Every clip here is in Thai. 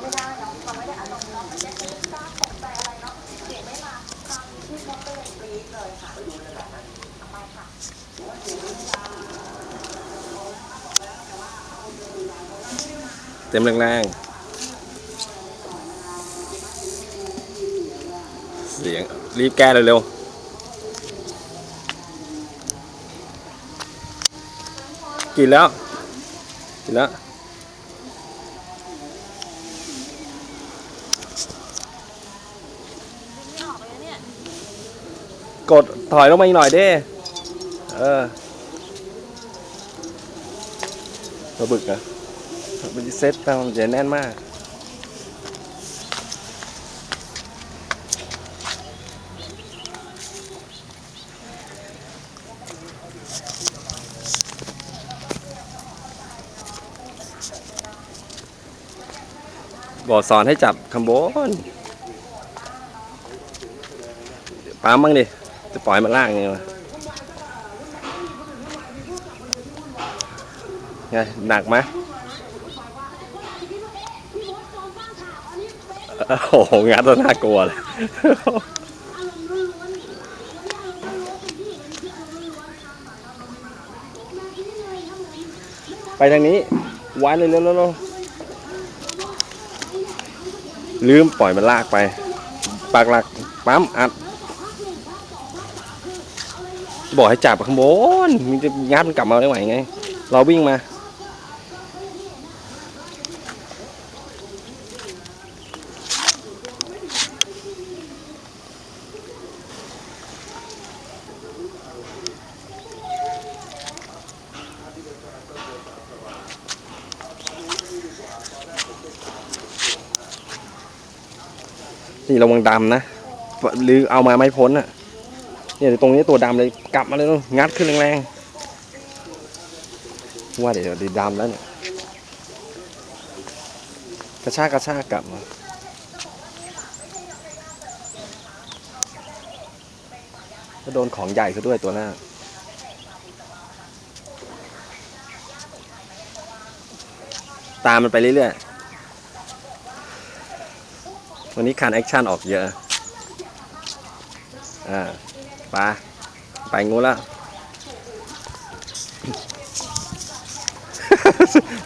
ไม่ได้เนาะเราไม่ได้อารมณ์เนาะไม่ได้กล้าตกใจอะไรเนาะเสียงไม่มาทางที่เขาเลยกรี๊ดเลยค่ะไปดูในแบบนั้นทำไมค่ะเต็มแรงๆเสียงรีบแก้เร็วๆกินแล้ว กินแล้ว ไม่ออกเลยเนี่ย กดถอยลงมาอีกหน่อยเด้ เออปลาบึกอะมันจะเซ็ตไปมันจะแน่นมากบอกสอนให้จับคำบนปั๊มบ้างดิ จะปล่อยมันล่างไงวะไงหนักไหมโอ้โหงัดแล้วน่ากลัวเลยไปทางนี้วานเลยเร็วๆลืมปล่อยมันลากไป ปากหลักปั๊มอัด บอกให้จับข้างบนมันจะงัดมันกลับมาได้ไหวไง เราวิ่งมา นี่ระวังดำนะ หรือเอามาไม่พ้นอะ เนี่ยเดี๋ยวตรงนี้ตัวดำเลยกลับมาเลยนู่นงัดขึ้นแรงๆว่าเดี๋ยวเดี๋ยวดำแล้วเนี่ยกระชากกระชากกลับมาก็โดนของใหญ่ซะด้วยตัวหน้าตามมันไปเรื่อยๆ วันนี้คานแอคชั่นออกเยอะ อ่า ไปไปงูแล้ว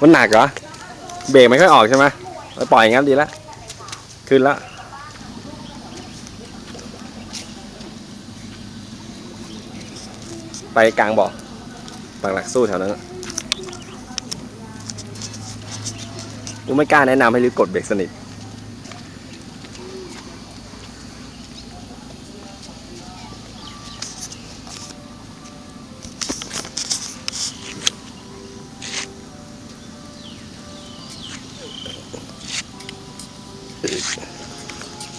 มันหนักเหรอ เบรกไม่ค่อยออกใช่ไหมไปปล่อยอย่างนั้นดีแล้วขึ้นแล้วไปกลางบ่อปักหลักสู้แถวนั้นกูไม่กล้าแนะนำให้รื้อกดเบรกสนิท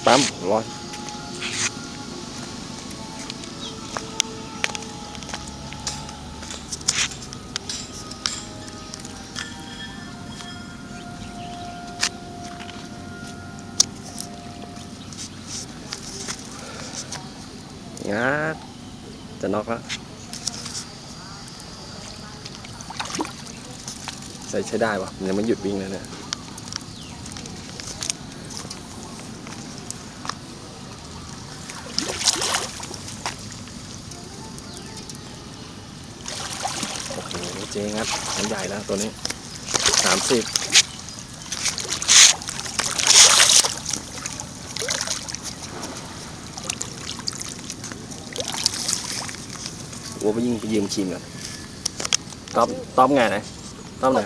ปั๊มร้อนงัดจะน็อกแล้วใช้ใช้ได้ปะมันยังไม่หยุดวิ่งเลยเนี่ย โอ้โห เจ๊งัดมันใหญ่แล้วตัวนี้สามสิบวัวไปยิงไปยืมชิมก่อนต๊อมต๊อมไงไหนต๊อปไหน